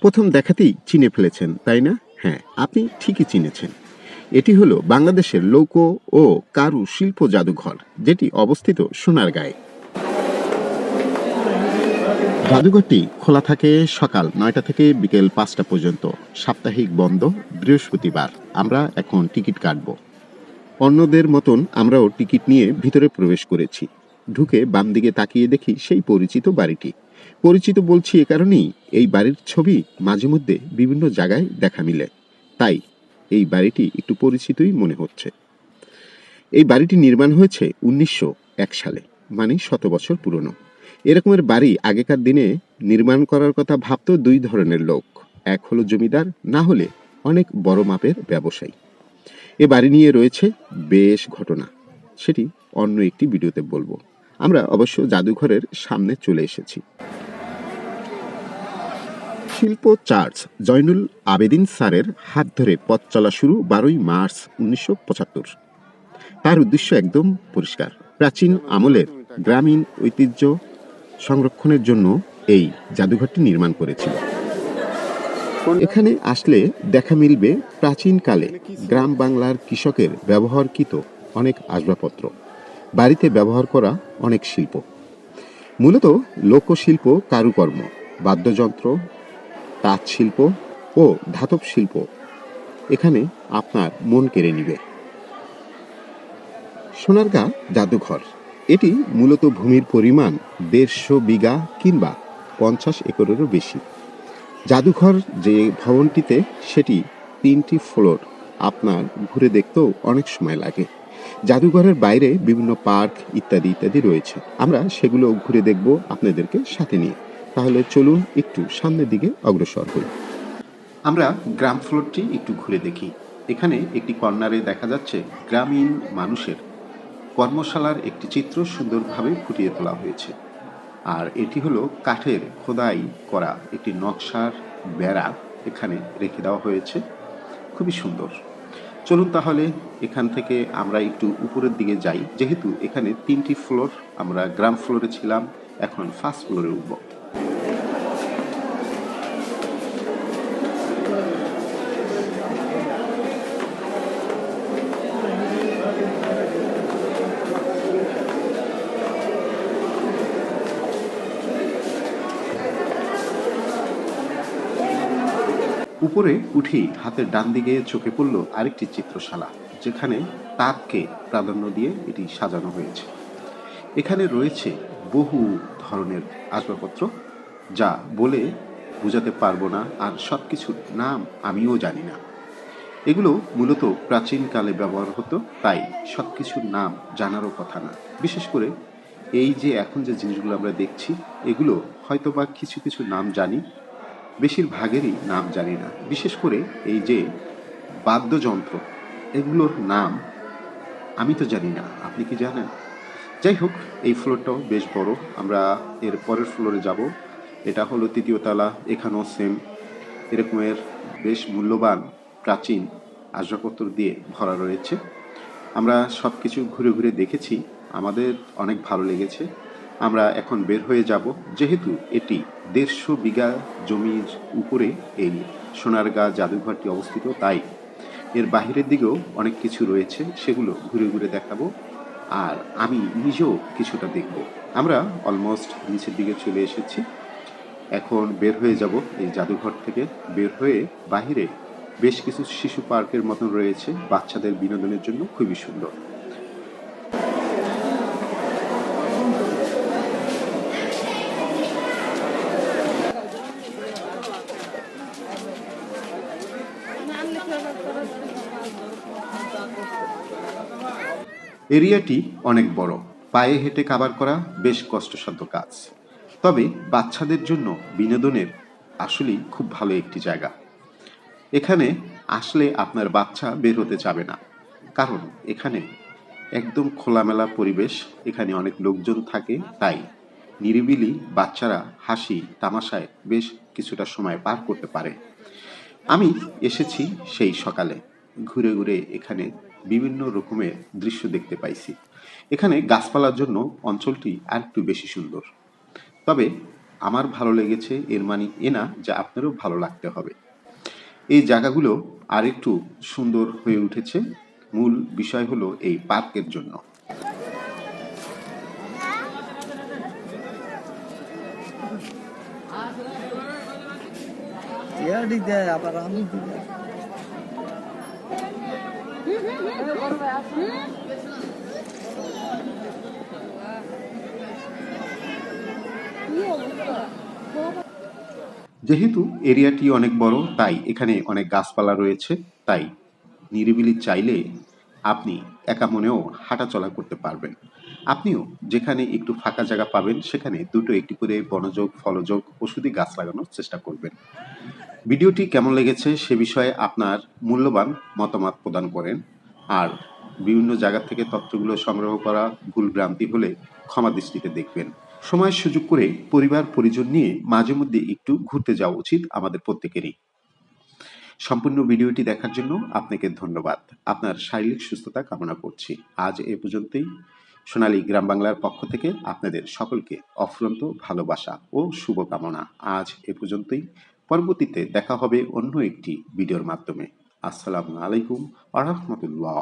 প্রথম দেখাতেই চিনে ফেলেছেন, তাই না? হ্যাঁ আপনি ঠিকই চিনেছেন। এটি হলো বাংলাদেশের লৌক ও কারু শিল্প জাদুঘর, যেটি অবস্থিত সোনার সোনারগাঁয়ে। জাদুঘরটি খোলা থাকে সকাল নয়টা থেকে বিকেল পাঁচটা পর্যন্ত, সাপ্তাহিক বন্ধ বৃহস্পতিবার। আমরা এখন টিকিট কাটব। অন্যদের মতন আমরাও টিকিট নিয়ে ভিতরে প্রবেশ করেছি। ঢুকে বাম দিকে তাকিয়ে দেখি সেই পরিচিত বাড়িটি। পরিচিত বলছি এ কারণেই এই বাড়ির ছবি মাঝে মধ্যে বিভিন্ন জায়গায় দেখা মিলে। তাই এই বাড়িটি একটু পরিচিতই মনে হচ্ছে। এই বাড়িটি নির্মাণ হয়েছে উনিশশো এক সালে মানে শত বছর পুরনো। এরকমের বাড়ি আগেকার দিনে নির্মাণ করার কথা ভাবতো দুই ধরনের লোক। এক হলো জমিদার, না হলে অনেক বড় মাপের ব্যবসায়ী। এ বাড়ি নিয়ে রয়েছে বেশ ঘটনা। সেটি অন্য একটি ভিডিওতে বলব। আমরা অবশ্য জাদুঘরের সামনে চলে এসেছি। শিল্প চার্চ জয়নুল আবেদিন স্যারের হাত ধরে পথ চলা শুরু বারোই মার্চ উনিশশো পঁচাত্তর। তার উদ্দেশ্য একদম পরিষ্কার। প্রাচীন আমলের গ্রামীণ ঐতিহ্য সংরক্ষণের জন্য এই জাদুঘরটি নির্মাণ করেছিল। এখানে আসলে দেখা মিলবে প্রাচীনকালে গ্রাম বাংলার কৃষকের ব্যবহারকৃত অনেক আসবাবপত্র। বাড়িতে ব্যবহার করা অনেক শিল্প। মূলত লোকশিল্প, কারুকর্ম, বাদ্যযন্ত্র তাঁত শিল্প ও ধাতব শিল্প। এখানে আপনার মন কেড়ে নিবে। সোনারগাঁ জাদুঘর। এটি মূলত ভূমির পরিমাণ দেড়শো বিঘা কিংবা পঞ্চাশ একরেরও বেশি। জাদুঘর যে ভবনটিতে, সেটি তিনটি ফ্লোর। আপনার ঘুরে দেখতেও অনেক সময় লাগে। জাদুঘরের বাইরে বিভিন্ন পার্ক ইত্যাদি ইত্যাদি রয়েছে। আমরা সেগুলো ঘুরে দেখব আপনাদেরকে সাথে নিয়ে। তাহলে চলুন একটু সামনের দিকে অগ্রসর হই। আমরা গ্রাম ফ্লোরটি একটু ঘুরে দেখি। এখানে একটি কর্নারে দেখা যাচ্ছে গ্রামীণ মানুষের। কর্মশালার একটি চিত্র সুন্দরভাবে ফুটিয়ে তোলা হয়েছে। আর এটি হলো কাঠের খোদাই করা একটি নকশার বেড়া এখানে রেখে দেওয়া হয়েছে। খুবই সুন্দর। চলুন তাহলে এখান থেকে আমরা একটু উপরের দিকে যাই। যেহেতু এখানে তিনটি ফ্লোর, আমরা গ্রাম ফ্লোরে ছিলাম, এখন ফার্স্ট ফ্লোরে উঠব। উপরে উঠেই হাতের ডান দিকে চোখে পড়ল আরেকটি চিত্রশালা, যেখানে তাঁতকে প্রাধান্য দিয়ে এটি সাজানো হয়েছে। এখানে রয়েছে বহু ধরনের আসবাবপত্র, যা বলে বোঝাতে পারব না আর সব কিছুর নাম আমিও জানি না। এগুলো মূলত প্রাচীনকালে ব্যবহার হতো, তাই সব কিছুর নাম জানারও কথা না। বিশেষ করে এই যে এখন যে জিনিসগুলো আমরা দেখছি, এগুলো হয়তোবা কিছু কিছু নাম জানি বেশিরভাগেরই নাম জানি না। বিশেষ করে এই যে বাদ্যযন্ত্র, এগুলোর নাম আমি তো জানি না। আপনি কি জানেন? যাই হোক, এই ফ্লোরটাও বেশ বড়। আমরা এর পরের ফ্লোরে যাব। এটা হলো তৃতীয় তলা, এখানেও সেম এরকমের বেশ মূল্যবান প্রাচীন আসবাবপত্র দিয়ে ভরা রয়েছে। আমরা সব কিছু ঘুরে ঘুরে দেখেছি। আমাদের অনেক ভালো লেগেছে। আমরা এখন বের হয়ে যাব, যেহেতু এটি দেড়শো বিঘা জমির উপরে এই সোনারগাঁ জাদুঘরটি অবস্থিত, তাই এর বাহিরের দিকেও অনেক কিছু রয়েছে, সেগুলো ঘুরে ঘুরে দেখাবো, আর আমি নিজেও কিছুটা দেখব। আমরা অলমোস্ট নিচের দিকে চলে এসেছি, এখন বের হয়ে যাব এই জাদুঘর থেকে, বের হয়ে বাহিরে বেশ কিছু শিশু পার্কের মতন রয়েছে, বাচ্চাদের বিনোদনের জন্য খুবই সুন্দর। এরিয়াটি অনেক বড়। পায়ে হেঁটে কাবার করা বেশ কষ্টসাধ্য কাজ। তবে বাচ্চাদের জন্য বিনোদনের আসলেই খুব ভালো একটি জায়গা। এখানে আসলে আপনার বাচ্চা বের হতে যাবে না। কারণ এখানে একদম খোলামেলা পরিবেশ, এখানে অনেক লোকজন থাকে, তাই নিরিবিলি বাচ্চারা হাসি, তামাশায় বেশ কিছুটা সময় পার করতে পারে। আমি এসেছি সেই সকালে। ঘুরে ঘুরে এখানে বিভিন্ন রকমের দৃশ্য দেখতে পাইছি। এখানে গাছপালার জন্য অঞ্চলটি আর একটু বেশি সুন্দর। তবে আমার ভালো লেগেছে এর মানে এ না যে আপনারও ভালো লাগতে হবে। এই জায়গাগুলো আরেকটু সুন্দর হয়ে উঠেছে। মূল বিষয় হলো এই পার্কের জন্য। দিকে যেহেতু এরিয়াটি অনেক বড়, তাই এখানে অনেক গাছপালা রয়েছে। তাই নিরিবিলি চাইলে আপনি একা মনেও হাঁটাচলা করতে পারবেন। আপনিও যেখানে একটু ফাঁকা জায়গা পাবেন, সেখানে দুটো একটি করে বনযোগ, ফলযোগ, ওষুধি গাছ লাগানোর চেষ্টা করবেন। ভিডিওটি কেমন লেগেছে সে বিষয়ে আপনার মূল্যবান মতামত প্রদান করেন। আর বিভিন্ন জায়গা থেকে তথ্যগুলো সংগ্রহ করা ভুল ভ্রান্তি হলে ক্ষমা দৃষ্টিতে দেখবেন। সময় সুযোগ করে পরিবার, পরিজন নিয়ে মাঝে মধ্যে একটু ঘুরতে যাওয়া উচিত আমাদের প্রত্যেকেরই। সম্পূর্ণ ভিডিওটি দেখার জন্য আপনাকে ধন্যবাদ। আপনার শারীরিক সুস্থতা কামনা করছি। আজ এ পর্যন্তই। সোনালী গ্রাম বাংলার পক্ষ থেকে আপনাদের সকলকে অফুরন্ত ভালোবাসা ও শুভকামনা। আজ এ পর্যন্তই। পরবর্তীতে দেখা হবে অন্য একটি ভিডিওর মাধ্যমে। আসসালামু আলাইকুম আ রহমতুল্লাহ।